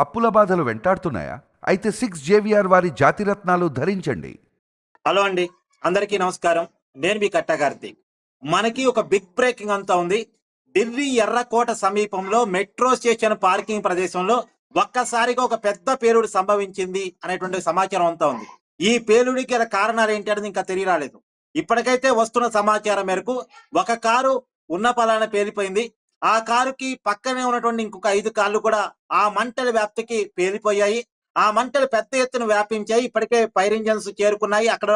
అప్పుల బాధలు వెంటాడుతున్నాయా? అయితే సిక్స్ జేవిఆర్ వారి జాతిరత్నాలు ధరించండి. హలో అండి. అందరికీ నమస్కారం. నేను మీ కట్ట కార్తీక్. మనకి ఒక బిగ్ బ్రేకింగ్ అంతా ఉంది. ఢిల్లీ ఎర్రకోట సమీపంలో మెట్రో స్టేషన్ పార్కింగ్ ప్రదేశంలో ఒక్కసారిగా ఒక పెద్ద పేలుడు సంభవించింది అనేటువంటి సమాచారం అంతా ఉంది. ఈ పేలుడికి గల కారణాలు ఏంటి అనేది ఇంకా తెలియరాలేదు. ఇప్పటికైతే వస్తున్న సమాచారం మేరకు ఒక కారు ఉన్న పలాన పేలిపోయింది. ఆ కారుకి పక్కనే ఉన్నటువంటి ఇంకొక ఐదు కార్లు కూడా ఆ మంటల వ్యాప్తికి పేలిపోయాయి. ఆ మంటలు పెద్ద ఎత్తున వ్యాపించాయి. ఇప్పటికే ఫైర్ ఇంజన్స్ చేరుకున్నాయి. అక్కడ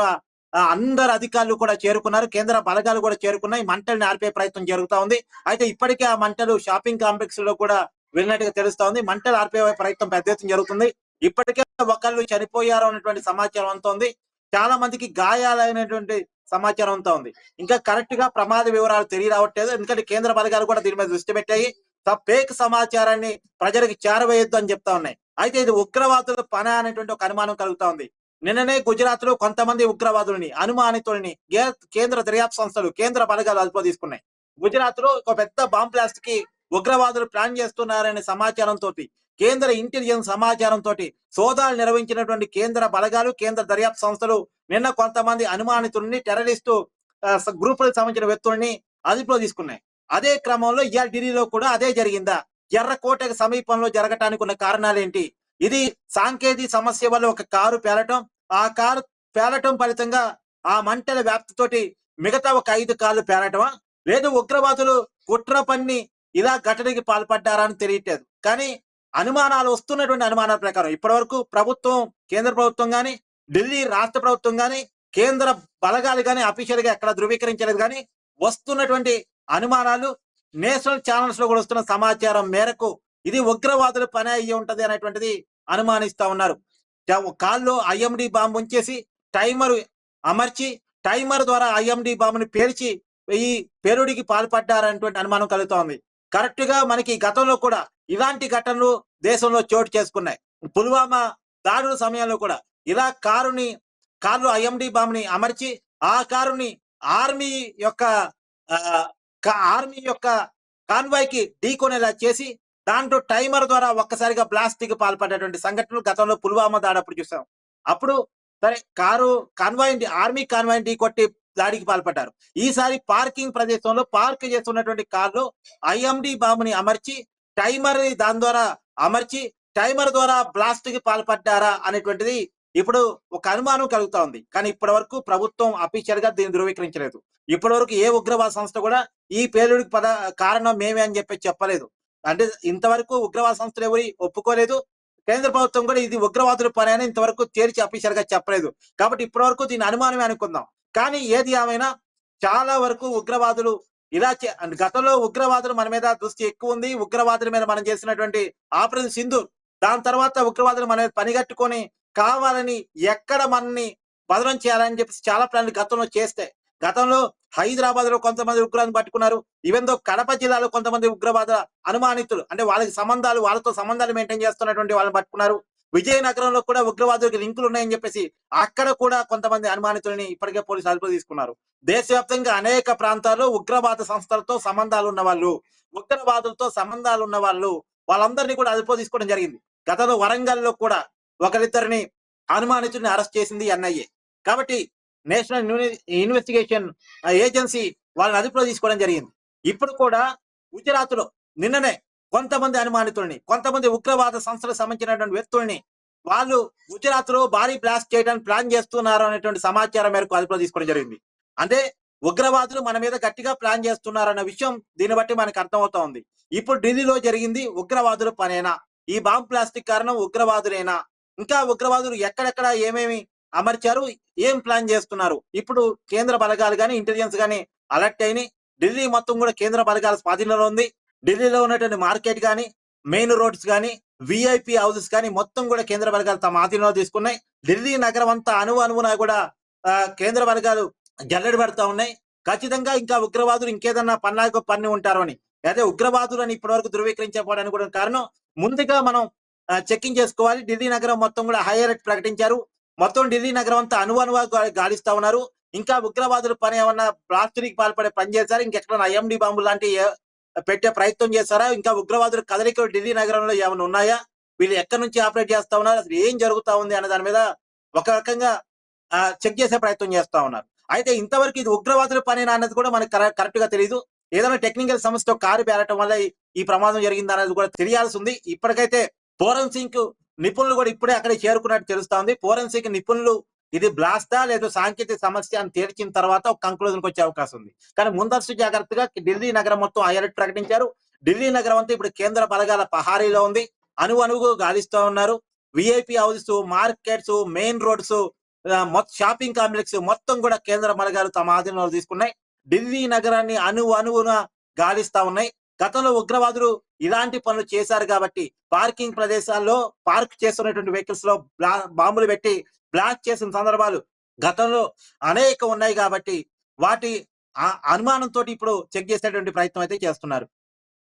అందరు అధికారులు కూడా చేరుకున్నారు. కేంద్ర బలగాలు కూడా చేరుకున్నాయి. మంటల్ని ఆర్పే ప్రయత్నం జరుగుతా ఉంది. అయితే ఇప్పటికే ఆ మంటలు షాపింగ్ కాంప్లెక్స్లో కూడా వెళ్ళినట్టుగా తెలుస్తా ఉంది. మంటలు ఆర్పే ప్రయత్నం పెద్ద ఎత్తున జరుగుతుంది. ఇప్పటికే ఒకళ్ళు చనిపోయారు అన్నటువంటి సమాచారం అంతా ఉంది. చాలా మందికి గాయాలైనటువంటి సమాచారం అంతా ఉంది. ఇంకా కరెక్ట్గా ప్రమాద వివరాలు తెలియరావట్లేదు. ఎందుకంటే కేంద్ర పథకాలు కూడా దీని మీద దృష్టి పెట్టాయి. ఫేక్ సమాచారాన్ని ప్రజలకు చేరవేయొద్దు అని చెప్తా ఉన్నాయి. అయితే ఇది ఉగ్రవాదుల పని అనేటువంటి ఒక అనుమానం కలుగుతా ఉంది. నిన్ననే గుజరాత్లో కొంతమంది ఉగ్రవాదులని అనుమానితులని కేంద్ర దర్యాప్తు సంస్థలు కేంద్ర పథకాలు అదుపులో తీసుకున్నాయి. గుజరాత్లో ఒక పెద్ద బాంబ్ బ్లాస్ట్కి ఉగ్రవాదులు ప్లాన్ చేస్తున్నారనే సమాచారం తోటి కేంద్ర ఇంటెలిజెన్స్ సమాచారం తోటి సోదాలు నిర్వహించినటువంటి కేంద్ర బలగాలు కేంద్ర దర్యాప్తు సంస్థలు నిన్న కొంతమంది అనుమానితుల్ని టెర్రరిస్టు గ్రూపులకు సంబంధించిన వ్యక్తుల్ని అదుపులో తీసుకున్నాయి. అదే క్రమంలో ఇవాళ ఢిల్లీలో కూడా అదే జరిగిందా? ఎర్రకోటకు సమీపంలో జరగటానికి ఉన్న కారణాలు ఏంటి ఇది సాంకేతిక సమస్య వల్ల ఒక కారు పేలటం ఆ కారు పేలటం ఫలితంగా ఆ మంటల వ్యాప్తితోటి మిగతా ఒక ఐదు కార్లు పేలటమా? లేదు ఉగ్రవాదులు కుట్ర పన్ని ఇలా ఘటనకి పాల్పడ్డారా అని తెలియట్లేదు. కానీ అనుమానాలు వస్తున్నటువంటి అనుమానాల ప్రకారం ఇప్పటి వరకు ప్రభుత్వం కేంద్ర ప్రభుత్వం కానీ ఢిల్లీ రాష్ట్ర ప్రభుత్వం కానీ కేంద్ర బలగాలు కానీ అఫీషియల్గా ఎక్కడ ధృవీకరించలేదు కానీ వస్తున్నటువంటి అనుమానాలు నేషనల్ ఛానల్స్లో కూడా వస్తున్న సమాచారం మేరకు ఇది ఉగ్రవాదుల పని అయ్యి ఉంటది అనేటువంటిది అనుమానిస్తా ఉన్నారు. కాల్లో ఐఎండి బాంబు ఉంచేసి టైమర్ అమర్చి టైమర్ ద్వారా ఐఎండి బాంబుని పేల్చి ఈ పేలుడికి పాల్పడ్డారనేటువంటి అనుమానం కలుగుతోంది కరెక్ట్గా మనకి గతంలో కూడా ఇలాంటి ఘటనలు దేశంలో చోటు చేసుకున్నాయి. పుల్వామా దాడుల సమయంలో కూడా ఇలా కారుని కారులో ఐఎండి బాంబుని అమర్చి ఆ కారుని ఆర్మీ యొక్క ఆర్మీ యొక్క కాన్వాయ్కి ఢీకొనేలా చేసి దాంట్లో టైమర్ ద్వారా ఒక్కసారిగా బ్లాస్టిక్ పాల్పడేటువంటి సంఘటనలు గతంలో పుల్వామా దాడప్పుడు చూసాం. అప్పుడు సరే కారు కాన్వాయ్ ఆర్మీ కాన్వాయ్ ఢీ కొట్టి దాడికి పాల్పడ్డారు. ఈసారి పార్కింగ్ ప్రదేశంలో పార్క్ చేస్తున్నటువంటి కారులో ఐఎండి బాంబుని అమర్చి టైమర్ దాని ద్వారా అమర్చి టైమర్ ద్వారా బ్లాస్ట్కి పాల్పడ్డారా అనేటువంటిది ఇప్పుడు ఒక అనుమానం కలుగుతా ఉంది. కానీ ఇప్పటి వరకు ప్రభుత్వం అఫీషియల్గా దీన్ని ధృవీకరించలేదు. ఇప్పటి వరకు ఏ ఉగ్రవాద సంస్థ కూడా ఈ పేలుడికి పద కారణం మేమే అని చెప్పి చెప్పలేదు. అంటే ఇంతవరకు ఉగ్రవాద సంస్థలు ఎవరి ఒప్పుకోలేదు. కేంద్ర ప్రభుత్వం కూడా ఇది ఉగ్రవాదుల పని అని ఇంతవరకు తేల్చి అఫీషియల్గా చెప్పలేదు. కాబట్టి ఇప్పటి వరకు దీని అనుమానమే అనుకుందాం. కానీ ఏది ఏమైనా చాలా వరకు ఉగ్రవాదులు ఇలా చే- గతంలో ఉగ్రవాదులు మన మీద దృష్టి ఎక్కువ ఉంది. ఉగ్రవాదుల మీద మనం చేసినటువంటి ఆపరేషన్ సింధు దాని తర్వాత ఉగ్రవాదులు మన మీద పనిగట్టుకొని కావాలని ఎక్కడ మనని బదలం చేయాలని చెప్పి చాలా ప్లాన్లు గతంలో చేస్తే. గతంలో హైదరాబాద్లో కొంతమంది ఉగ్రవాదులు పట్టుకున్నారు. ఈవెన్ దో కడప జిల్లాలో కొంతమంది ఉగ్రవాద అనుమానితులు అంటే వాళ్ళకి సంబంధాలు వాళ్ళతో సంబంధాలు మెయింటైన్ చేస్తున్నటువంటి వాళ్ళని పట్టుకున్నారు. విజయనగరంలో కూడా ఉగ్రవాదులకు లింకులు ఉన్నాయని చెప్పేసి అక్కడ కూడా కొంతమంది అనుమానితులని ఇప్పటికే పోలీసులు అదుపులో తీసుకున్నారు. దేశవ్యాప్తంగా అనేక ప్రాంతాల్లో ఉగ్రవాద సంస్థలతో సంబంధాలు ఉన్న వాళ్ళు ఉగ్రవాదులతో సంబంధాలు ఉన్న వాళ్ళు వాళ్ళందరినీ కూడా అదుపులో తీసుకోవడం జరిగింది. గతంలో వరంగల్లో కూడా ఒకరిద్దరిని అనుమానితుల్ని అరెస్ట్ చేసింది ఎన్ఐఏ. కాబట్టి నేషనల్ ఇన్వెస్టిగేషన్ ఏజెన్సీ వాళ్ళని అదుపులో తీసుకోవడం జరిగింది. ఇప్పుడు కూడా గుజరాత్లో నిన్ననే కొంతమంది అనుమానితుల్ని కొంతమంది ఉగ్రవాద సంస్థలకు సంబంధించినటువంటి వ్యక్తుల్ని వాళ్ళు గుజరాత్లో భారీ బ్లాస్ట్ చేయడానికి ప్లాన్ చేస్తున్నారు అనేటువంటి సమాచారం మేరకు అదుపులో తీసుకోవడం జరిగింది. అంటే ఉగ్రవాదులు మన మీద గట్టిగా ప్లాన్ చేస్తున్నారు అన్న విషయం దీన్ని బట్టి మనకు అర్థమవుతా ఉంది ఇప్పుడు ఢిల్లీలో జరిగింది ఉగ్రవాదుల పనేనా? ఈ బాంబ్ ప్లాస్టిక్ కారణం ఉగ్రవాదులేనా? ఇంకా ఉగ్రవాదులు ఎక్కడెక్కడ ఏమేమి అమర్చారు? ఏం ప్లాన్ చేస్తున్నారు? ఇప్పుడు కేంద్ర బలగాలు కానీ ఇంటెలిజెన్స్ గాని అలర్ట్ అయినాయి. ఢిల్లీ మొత్తం కూడా కేంద్ర బలగాల స్వాధీనంలో ఉంది. ఢిల్లీలో ఉన్నటువంటి మార్కెట్ కానీ మెయిన్ రోడ్స్ గాని విఐపి హౌసెస్ కానీ మొత్తం కూడా కేంద్ర వర్గాలు తమ ఆధీనంలో తీసుకున్నాయి. ఢిల్లీ నగరం అంతా అణువు అణువున కూడా కేంద్ర వర్గాలు జల్లెడ పెడతా ఉన్నాయి. ఖచ్చితంగా ఇంకా ఉగ్రవాదులు ఇంకేదన్నా పన్నాగ పన్ని ఉంటారు అని. అదే ఉగ్రవాదులను ఇప్పటి వరకు ధృవీకరించకపోవడానికి కూడా కారణం ముందుగా మనం చెక్కింగ్ చేసుకోవాలి. ఢిల్లీ నగరం మొత్తం కూడా హై అలర్ట్ ప్రకటించారు. మొత్తం ఢిల్లీ నగరం అంతా అణువు అణువా గాలిస్తా ఉన్నారు. ఇంకా ఉగ్రవాదులు పని ఏమన్నా బ్లాస్టరీకి పాల్పడే పని చేశారు. ఇంకెక్కడ ఐఎండి బాంబు లాంటి పెట్టే ప్రయత్నం చేశారా? ఇంకా ఉగ్రవాదులు కదలికలు ఢిల్లీ నగరంలో ఏమైనా ఉన్నాయా? వీళ్ళు ఎక్కడి నుంచి ఆపరేట్ చేస్తా ఉన్నారు? అసలు ఏం జరుగుతా ఉంది అనే దాని మీద ఒక రకంగా చెక్ చేసే ప్రయత్నం చేస్తా ఉన్నారు. అయితే ఇంతవరకు ఇది ఉగ్రవాదుల పని అనేది కూడా మనకి కరెక్ట్గా తెలియదు ఏదైనా టెక్నికల్ సమస్యతో కారు పేరటం వల్ల ఈ- ఈ ప్రమాదం జరిగింది అనేది కూడా తెలియాల్సి ఉంది. ఇప్పటికైతే ఫోరెన్సిక్ నిపుణులు కూడా ఇప్పుడే అక్కడికి చేరుకున్నట్టు తెలుస్తా ఉంది. ఫోరెన్సిక్ నిపుణులు ఇది బ్లాస్టా లేదా సాంకేతిక సమస్య అని తేల్చిన తర్వాత ఒక కంక్లూజన్ వచ్చే అవకాశం ఉంది. కానీ ముందస్తు జాగ్రత్తగా ఢిల్లీ నగరం మొత్తం అలర్ట్ ప్రకటించారు. ఢిల్లీ నగరం అంతా ఇప్పుడు కేంద్ర బలగాల పహారీలో ఉంది. అణువు అణువు గాలిస్తూ ఉన్నారు. VIP houses markets main roads shopping complex మొత్తం కూడా కేంద్ర బలగాలు తమ ఆధీనంలో తీసుకున్నాయి. ఢిల్లీ నగరాన్ని అణువు అణువున గాలిస్తా ఉన్నాయి. గతంలో ఉగ్రవాదులు ఇలాంటి పనులు చేశారు కాబట్టి పార్కింగ్ ప్రదేశాల్లో పార్క్ చేస్తున్నటువంటి వెహికల్స్లో బాంబులు పెట్టి బ్లాక్ చేసిన సందర్భాలు గతంలో అనేక ఉన్నాయి కాబట్టి వాటి అనుమానంతో ఇప్పుడు చెక్ చేసేటువంటి ప్రయత్నం అయితే చేస్తున్నారు.